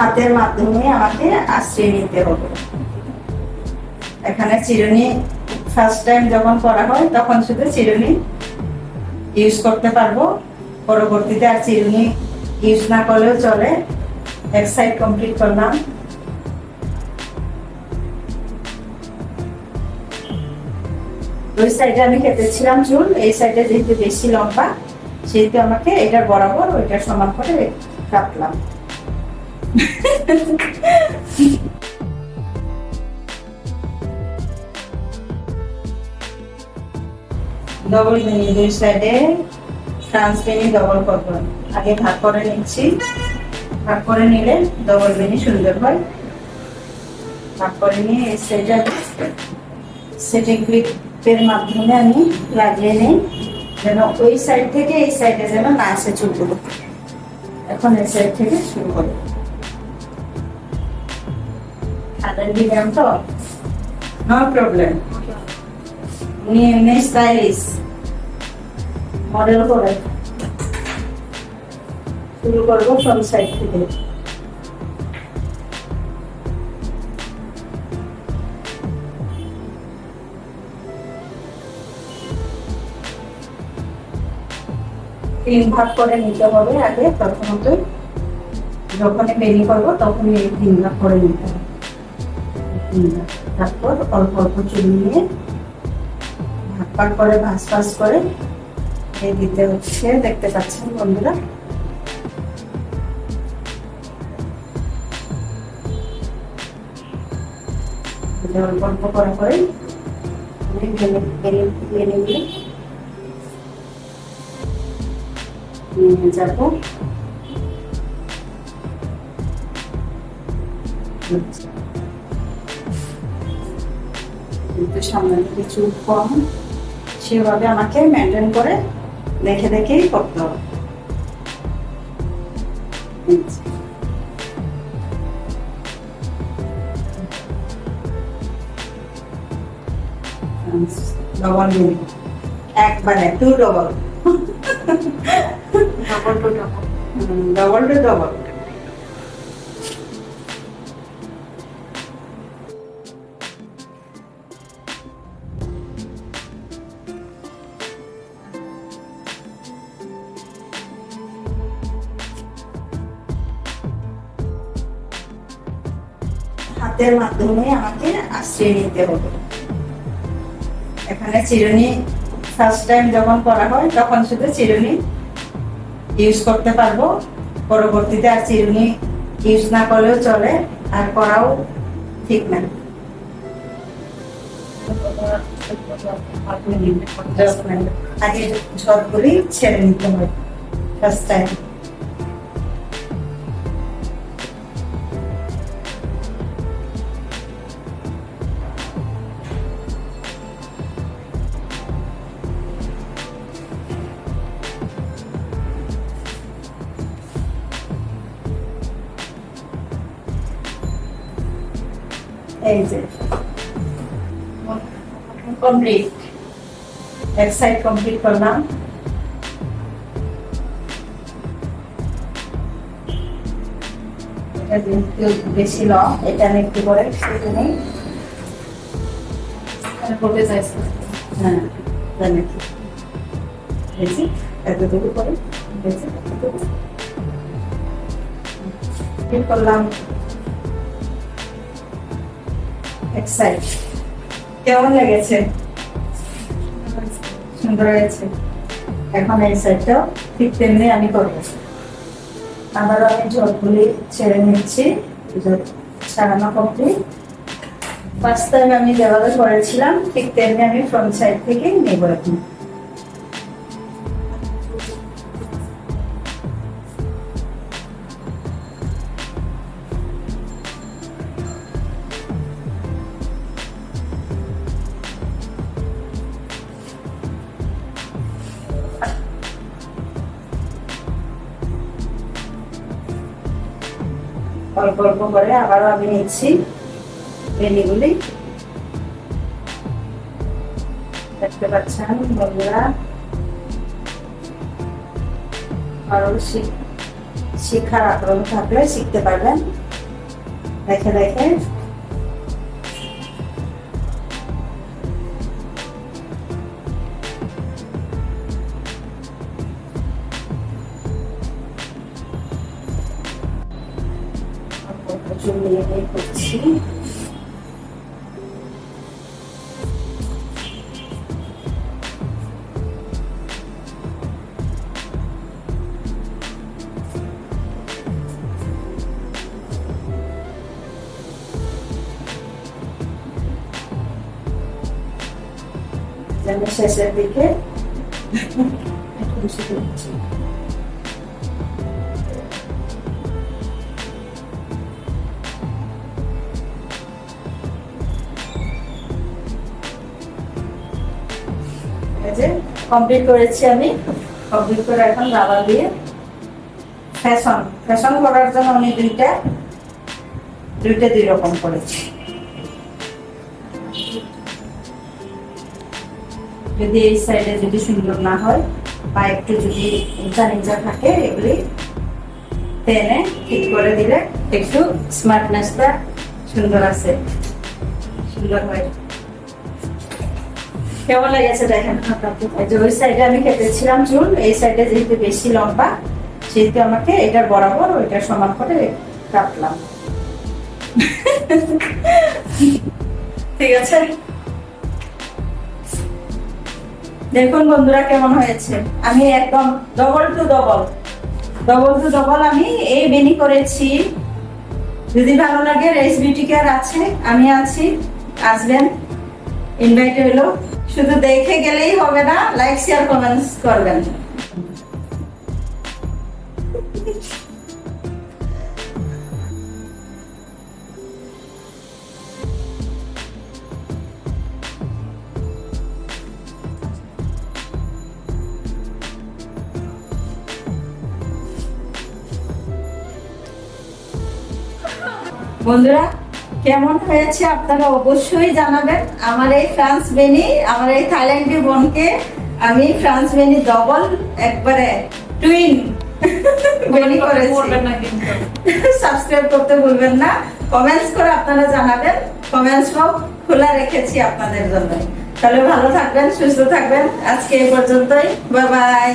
হাতের মাধ্যমে আমাকে আশ্রয় নিতে হবে। এখানে চিরুনি ফার্স্ট টাইম যখন করা হয়, তখন শুধু চিরুনি ইউজ করতে পারব। পরবর্তীতে আর চিরুনি ইউজ না করলেও চলে। এক সাইড কমপ্লিট করলাম। ওই সাইডে আমি কেটেছিলাম চুল, এই সাইডে যেহেতু বেশি লম্বা, সেহেতু আমাকে এটার বরাবর ওইটার সমান করে কাটলাম। ডবল মিনি দুই সাইডে ফ্রান্স মিনি ডবল করব আগে ভাগ করে নিচ্ছি। ভাগ করে নিলে ডবল মিনি সুন্দর হয়। ভাগ করে নিয়ে এই সাইডে সেটিং ক্লিপের মাধ্যমে আমি লাগিয়ে নিই। যেন ওই সাইড থেকে এই সাইডে যেন না আসে চুলগুলো এখন এই সাইড থেকে শুরু করব দিলাম তো নো প্রবলেম উনি এমনি স্টাইলিশ মডেল করে শুরু করব ফ্রন্ট সাইড থেকে। তিন ভাগ করে নিতে হবে আগে প্রথমত। যখনই বেরি করব তখনই তিন ভাগ করে নিতে হবে। তারপর অল্প অল্প চুল নিয়ে ভাগ করে ভাস ভাস করে এই দিতে হচ্ছে। দেখতে পাচ্ছেন বন্ধুরা? অল্প অল্প করে করে নিয়ে যাব। কিন্তু সামনে থেকে চুপ কম সেভাবে আমাকে মেনটেন করে দেখে দেখেই করতে হবে। ডবল মিনিট একবারে to double double to double double to double হাতের মাধ্যমে আমাকে আশ্রয় নিতে হবে। এখানে চিরুনি ফার্স্ট টাইম যখন করা হয়, তখন শুধু চিরুনি ইউজ করতে পারব। পরবর্তীতে আর চিরুনি ইউজ না করলেও চলে, আর করাও ঠিক না। আগে ঝড়গুলি ছেড়ে নিতে হয় ফার্স্ট টাইম এই যে। কমপ্লিট এক সাইড কমপ্লিট করলাম। এটা যেহেতু বেশি লং এটা আমি একটু করে চাইছি? হ্যাঁ জানি কি এতটুকু করে দেখছি করলাম। এক সাইড কেমন লেগেছে? সুন্দর হয়েছে। এখন এই সাইডটাও ঠিক তেমনি আমি করব আবারও আমি ঝোলগুলি ছেড়ে নিচ্ছি। সারানো কমপ্লিট ফার্স্ট টাইম আমি যেভাবে করেছিলাম, ঠিক তেমনি আমি ফ্রন্ট সাইড থেকে নেব এখন। অল্প অল্প করে, আবারও আমি নিচ্ছি বেলিগুলি দেখতে পাচ্ছেন বন্ধুরা কারণ শিক্ষার আগ্রহ থাকলে শিখতে পারবেন। দেখে দেখে চুল নিয়ে নিয়ে করছি শেষের দিকে একটু বেশি এই কমপ্লিট করেছি আমি। কমপ্লিট করে এখন রাবার দিয়ে ফ্যাশন ফ্যাশন করার জন্য আমি দুইটা দুইটা দুই রকম করেছি। যদি এই সাইডে যদি সুন্দর না হয় বা একটু যদি উঁচা নিচা থাকে এগুলি টেনে ঠিক করে দিলে একটু স্মার্টনেসটা সুন্দর আছে। সুন্দর হয়। কেমন দেখেন যে ওই সাইডে আমি কেটেছিলাম চুল, এই সাইডে যেহেতু বেশি লম্বা, সেহেতু আমাকে এটার বরাবর ওইটা সমান করে কাটলাম। ঠিক আছে? দেখুন বন্ধুরা কেমন হয়েছে। আমি একদম double to double double to double আমি এই বেনি করেছি। যদি ভালো লাগে রেস বিউটি কেয়ার আছে? আমি আছি। আসবেন। ইনভাইট হইল শুধু দেখে গেলেই হবে না লাইক শেয়ার কমেন্টস করবেন। বন্ধুরা কেমন হয়েছে আপনারা অবশ্যই জানাবেন। আমার এই ফ্রান্স বেনি আমার এই থাইল্যান্ডি বোনকে আমি ফ্রান্স বেনি ডবল একবারে টুইন বেনি করেছি। সাবস্ক্রাইব করতে ভুলবেন না। কমেন্টস করে আপনারা জানাবেন। কমেন্টস বক্স খোলা রেখেছি আপনাদের জন্য। তাহলে ভালো থাকবেন সুস্থ থাকবেন। আজকে এই পর্যন্তই। Bye bye